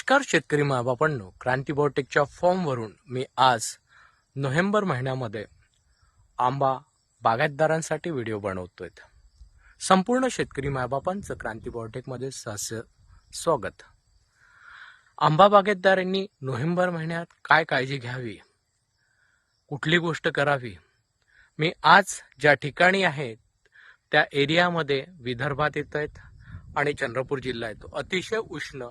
नमस्कार शेतकरी माबापांनो क्रांती बॉटेकच्या फॉर्मवरून मी आज नोव्हेंबर महिन्यामध्ये आंबा बागायतदारांसाठी व्हिडिओ बनवतोय. संपूर्ण शेतकरी मायबापांचं क्रांती बॉटेकमध्ये सहस्य स्वागत. आंबा बागायतदारांनी नोव्हेंबर महिन्यात काय काळजी घ्यावी? कुठली गोष्ट करावी? मी आज ज्या ठिकाणी आहे त्या एरियामध्ये विदर्भात येत आहेत आणि चंद्रपूर जिल्हा येतो. अतिशय उष्ण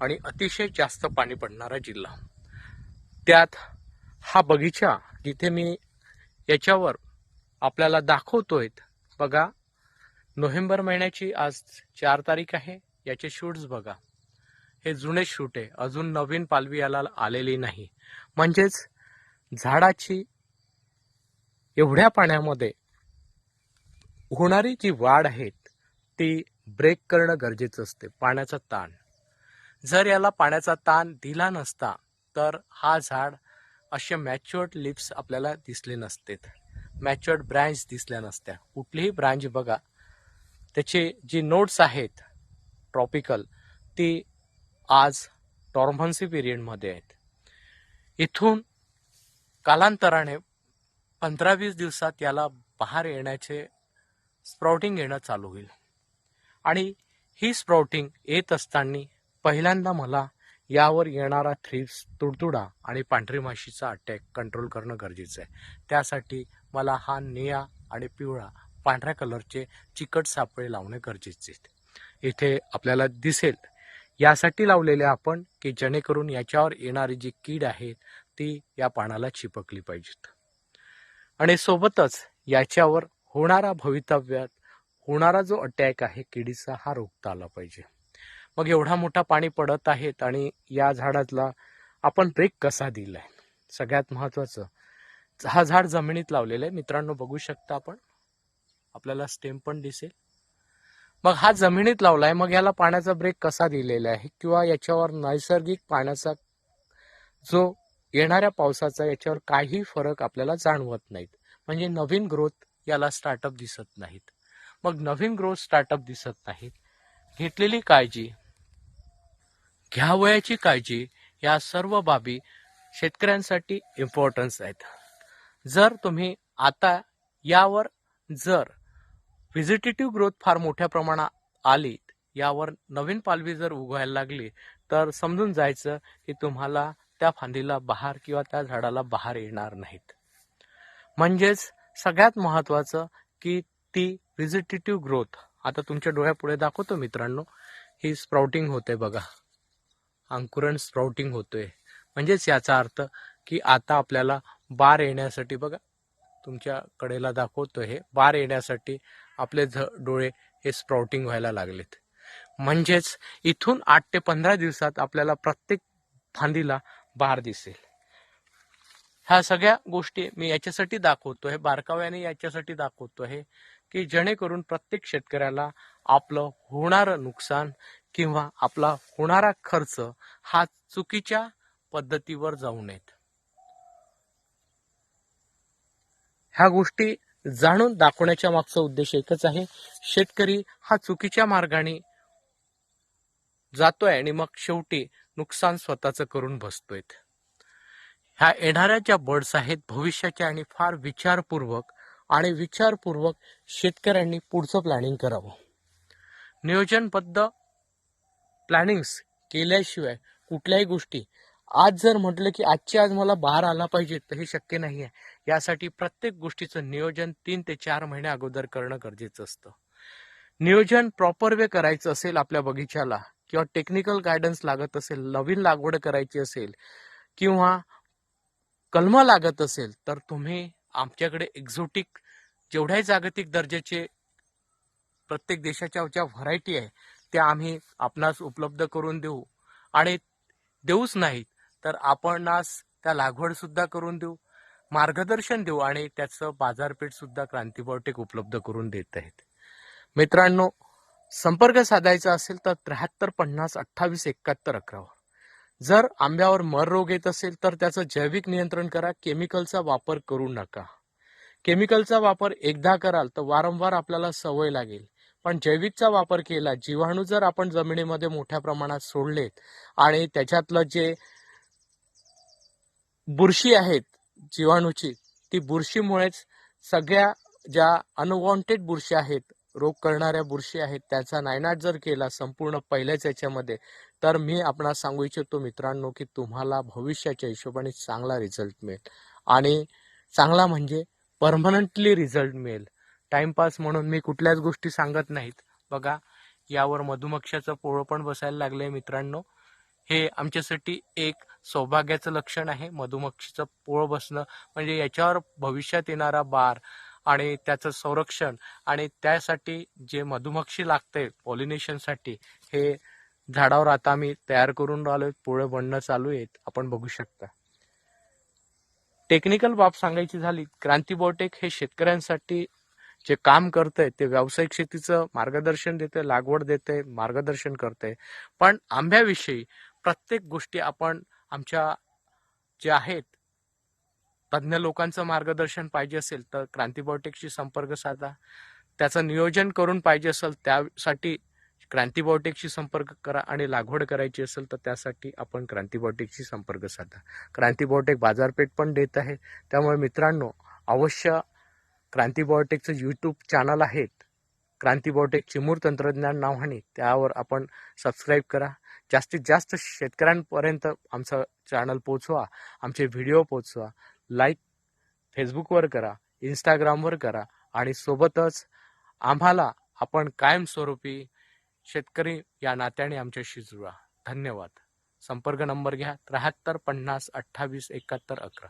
आणि अतिशय जास्त पाणी पडणारा जिल्हा. त्यात हा बगीचा जिथे मी याच्यावर आपल्याला दाखवतोय बघा. नोव्हेंबर महिन्याची आज चार तारीख आहे याचे शूट्स बघा. हे जुने शूट आहे अजून नवीन पालवी याला आलेली नाही. म्हणजेच झाडाची एवढ्या पाण्यामध्ये होणारी जी वाढ आहे ती ब्रेक करणं गरजेचं असते पाण्याचा ताण. जर याला पाण्याचा ताण दिला नसता तर हा झाड असे मॅच्युअर्ड लिप्स आपल्याला दिसले नसतेत. मॅच्युअर्ड ब्रँच दिसल्या नसत्या. कुठलीही ब्रँच बघा त्याचे जी नोट्स आहेत ट्रॉपिकल ती आज टॉर्मन्सी पिरियडमध्ये आहेत. इथून कालांतराने पंधरा वीस दिवसात याला बहार येण्याचे स्प्राउटिंग येणं चालू होईल. आणि ही स्प्राउटिंग येत असताना पहिल्यांदा मला यावर येणारा थ्रिप्स तुडतुडा आणि पांढरी माशीचा अटॅक कंट्रोल करणं गरजेचं आहे. त्यासाठी मला हा निळा आणि पिवळा पांढऱ्या कलरचे चिकट सापळे लावणे गरजेचे इथे आपल्याला दिसेल यासाठी लावलेले आपण की जेणेकरून याच्यावर येणारी जी कीड आहे ती या पानाला चिपकली पाहिजेत. आणि सोबतच याच्यावर होणारा भवितव्यात होणारा जो अटॅक आहे किडीचा हा रोखता आला पाहिजे. मग एवढा मोठा पाणी पडत आहेत आणि या झाडातला आपण ब्रेक कसा दिलाय? सगळ्यात महत्वाचं. हा झाड जमिनीत लावलेलं आहे. मित्रांनो बघू शकता आपण. आपल्याला स्टेम पण दिसेल. मग हा जमिनीत लावलाय. मग याला पाण्याचा ब्रेक कसा दिलेला आहे? किंवा याच्यावर नैसर्गिक पाण्याचा जो येणाऱ्या पावसाचा याच्यावर काही फरक आपल्याला जाणवत नाहीत. म्हणजे नवीन ग्रोथ याला स्टार्टअप दिसत नाहीत. मग नवीन ग्रोथ स्टार्टअप दिसत नाहीत. घेतलेली काळजी घ्यावयाची काळजी या सर्व बाबी शेतकऱ्यांसाठी इम्पॉर्टन्स आहेत. जर तुम्ही आता यावर जर व्हिजिटेटिव्ह ग्रोथ फार मोठ्या प्रमाणात आली यावर नवीन पालवी जर उगवायला लागली तर समजून जायचं की तुम्हाला त्या फांदीला बहार किंवा त्या झाडाला बहार येणार नाहीत. म्हणजेच सगळ्यात महत्वाचं की ती व्हिजिटेटिव्ह ग्रोथ आता तुमच्या डोळ्यापुढे दाखवतो मित्रांनो ही स्प्राउटिंग होते बघा. अंकुरण स्प्राउटिंग होतोय. म्हणजेच याचा अर्थ की आता आपल्याला बार येण्यासाठी बघा तुमच्या कडेला दाखवतो हे बार येण्यासाठी आपले झ डोळे हे स्प्राउटिंग व्हायला लागलेत. म्हणजेच इथून आठ ते पंधरा दिवसात आपल्याला प्रत्येक फांदीला बार दिसेल. ह्या सगळ्या गोष्टी मी याच्यासाठी दाखवतो हे बारकाव्याने याच्यासाठी दाखवतो आहे की जेणेकरून प्रत्येक शेतकऱ्याला आपलं होणारं नुकसान किंवा आपला होणारा खर्च हा चुकीच्या पद्धतीवर जाऊ नयेत. ह्या गोष्टी जाणून दाखवण्याच्या मागचा उद्देश एकच आहे. शेतकरी हा चुकीच्या मार्गाने जातोय आणि मग शेवटी नुकसान स्वतःच करून बसतोय. ह्या येणाऱ्या ज्या बर्ड्स आहेत भविष्याच्या आणि फार विचारपूर्वक आणि विचारपूर्वक शेतकऱ्यांनी पुढचं प्लॅनिंग करावं. नियोजनबद्ध प्लॅनिंग्स केल्याशिवाय कुठल्याही गोष्टी. आज जर म्हटलं की आजची आज मला बाहेर आला पाहिजे तर हे शक्य नाही आहे यासाठी प्रत्येक गोष्टीचं नियोजन तीन ते चार महिने अगोदर करणं गरजेचं असतं. नियोजन प्रॉपर वे करायचं असेल आपल्या बगीच्याला किंवा टेक्निकल गायडन्स लागत असेल नवीन लागवड करायची असेल किंवा कलम लागत असेल तर तुम्ही आमच्याकडे एक्झोटिक जेवढ्याही जागतिक दर्जाचे प्रत्येक देशाच्या ज्या व्हरायटी आहे ते आम्ही आपणास उपलब्ध करून देऊ. आणि देऊच नाहीत तर आपणास त्या लागवड सुद्धा करून देऊ मार्गदर्शन देऊ आणि त्याचं बाजारपेठ सुद्धा क्रांतीबायोटेक उपलब्ध करून देत आहेत. मित्रांनो संपर्क साधायचा असेल तर त्र्याहत्तर पन्नास अठ्ठावीस एकाहत्तर अकरावर जर आंब्यावर मर रोग येत असेल तर त्याचं जैविक नियंत्रण करा केमिकलचा वापर करू नका. केमिकलचा वापर एकदा कराल तर वारंवार आपल्याला सवय लागेल. पण जैविकचा वापर केला जीवाणू जर आपण जमिनीमध्ये मोठ्या प्रमाणात सोडलेत आणि त्याच्यातलं जे बुरशी आहेत जीवाणूची ती बुरशीमुळेच सगळ्या ज्या अनवॉन्टेड बुरशी आहेत रोग करणाऱ्या बुरशी आहेत त्याचा नायनाट जर केला संपूर्ण पहिल्याच याच्यामध्ये तर मी आपणास सांगू इच्छितो मित्रांनो की तुम्हाला भविष्याच्या हिशोबाने चांगला रिझल्ट मिळेल. आणि चांगला म्हणजे परमनंटली रिझल्ट मिळेल. टाइमपास म्हणून मी कुठल्याच गोष्टी सांगत नाहीत. बघा यावर मधुमक्षाचं पोळं पण बसायला लागलंय मित्रांनो. हे आमच्यासाठी एक सौभाग्याचं लक्षण आहे मधुमक्षीचं पोळं बसणं. म्हणजे याच्यावर भविष्यात येणारा बार आणि त्याचं संरक्षण आणि त्यासाठी जे मधुमक्षी लागते पॉलिनेशनसाठी हे झाडावर आता आम्ही तयार करून राहिलो पोळं बनणं चालू आहेत. आपण बघू शकता. टेक्निकल बाब सांगायची झाली क्रांती बोटेक हे शेतकऱ्यांसाठी जे काम करतंय ते व्यावसायिक शेतीचं मार्गदर्शन देते लागवड देते मार्गदर्शन करते पण आंब्याविषयी प्रत्येक गोष्टी आपण आमच्या जे आहेत तज्ज्ञ लोकांचं मार्गदर्शन पाहिजे असेल तर क्रांती संपर्क साधा. त्याचं नियोजन करून पाहिजे असेल त्यासाठी क्रांती संपर्क करा आणि लागवड करायची असेल तर त्यासाठी आपण क्रांती संपर्क साधा. क्रांती बाजारपेठ पण देत आहे. त्यामुळे मित्रांनो अवश्य क्रांती बायोटेकचं यूट्यूब चॅनल आहेत. क्रांती बायोटेक चिमूर तंत्रज्ञान नावाने त्यावर आपण सबस्क्राईब करा. जास्तीत जास्त शेतकऱ्यांपर्यंत आमचं चॅनल पोचवा आमचे व्हिडिओ पोचवा लाईक फेसबुकवर करा इंस्टाग्रामवर करा आणि सोबतच आम्हाला आपण कायमस्वरूपी शेतकरी या नात्याने आमच्याशी जुळा. धन्यवाद. संपर्क नंबर घ्या. त्र्याहत्तर पन्नास अठ्ठावीस एकाहत्तर अकरा.